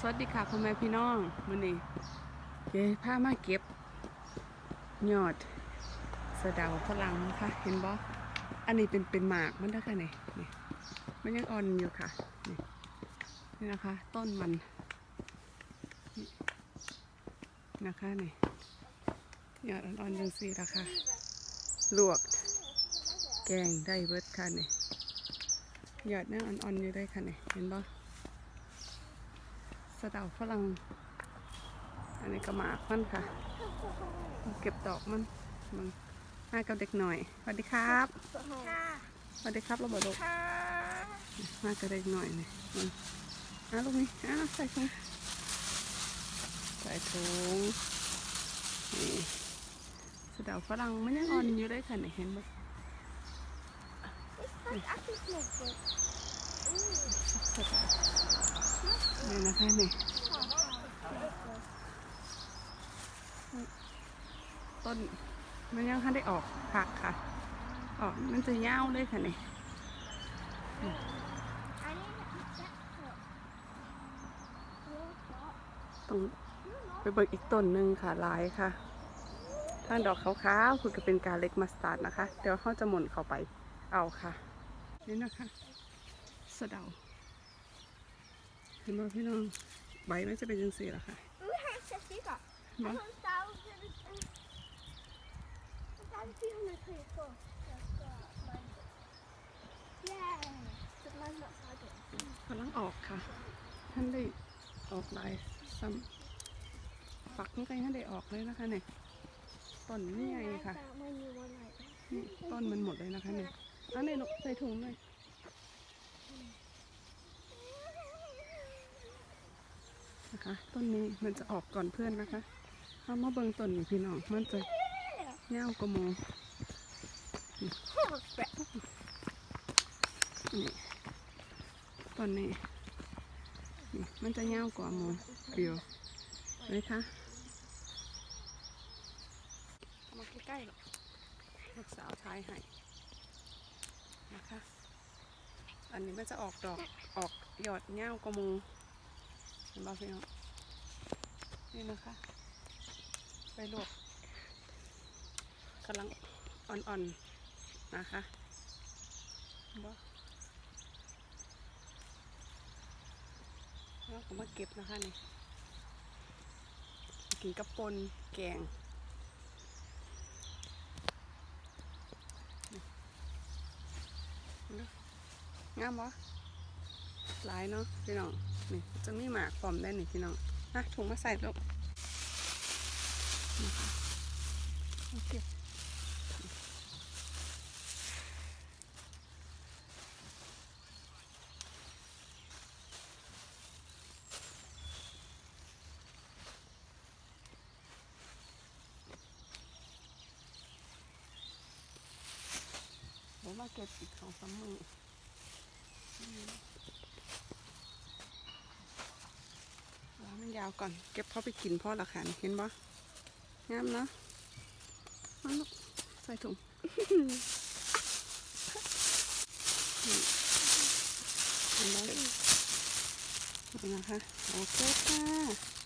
สวัสดีค่ะพ่อแม่พี่น้องมื้อนี้เย้พามาเก็บยอดสะเดาฝรั่งนะคะเห็นบ่อันนี้เป็นเป็นหมากมันนะคะนี่นี่มันยังอ่อนอยู่ค่ะนี่นี่นะคะ ต้นมันนะคะนี่ยอดอ่อนๆจังสี่ละค่ะลวก แกงได้เบิดค่ะนี่ยอดนั่งอ่อนๆอยู่ได้ค่ะนี่เห็นบ่ สะเดาฝรั่ง อันนี้ก็หมากมันค่ะ เก็บดอกมันมันมากับเด็กหน่อย สวัสดีครับค่ะสวัสดีครับเราบอกลูกค่ะมากับเด็กหน่อยนี่มันอะลูกนี่อะใส่ถุงใส่ถุงนี่สะเดาฝรั่งมันยังอ่อนอยู่ได้ค่ะนี่เห็นไหม อักษรหนึ่ง สะเดา นี่นะคะนี่ต้นมันยังคันได้ออกผักค่ะ ออกมันจะยาเลยค่ะนี่ต้องไปเบิกอีกต้นหนึ่งค่ะลายค่ะถ้านดอกขาวๆคือจะเป็นกาเล็กมัสตาร์ดนะคะ เดี๋ยวเขาจะหมุนเข้าไปเอาค่ะ นี่นะคะสะเดา ห็นไหมพี่น้องใบมันจะเป็นยังสีละค่ะไม่ให้เสร็จสิก่อนเนาะคนเต้าจะการที่มันเคยก่อนแล้วก็มันแย่จะมันแบบเขาเด็กกำลังออกค่ะ ท่านได้ออกลายซ้ำฝักนี่ก็ยังได้ออกเลยนะคะเนี่ยต้นนี่ไงค่ะมันอยู่บนไหนนี่ต้นมันหมดเลยนะคะเนี่ยเอันนี้ลูกใส่ถุงเลย นะคะต้นนี้มันจะออกก่อนเพื่อนนะคะเอามาเบิ่งต้นนี่พี่น้องมันจะเง่ากว่ามูนี่ต้นนี้นี่มันจะเง่ากว่าหมูเปรียวเลยคะมาใกล้ๆหรอลูกสาวชายให้นะคะ อันนี้มันจะออกดอกออกหยอดเง่ากว่ามูเห็นบ่พี่น้องนี่นะคะไปลวกกำลังอ่อนๆนะคะบ่แล้วก็มาเก็บนะคะนี่กินกับปนแกงงามบ่หลายเนาะพี่น้อง นี่จะมีหมากพร้อมได้นี่พี่น้องนะถุงมาใส่ลูกโอเคเดี๋ยวมาเก็บอีกสองสามมือ ล้าวก่อน เก็บเข้าไปกินพ่อละค่ะนี่เห็นบ่งามเนาะเอาลูกใส่ถุงเห็นไหมนะคะโอเคค่ะ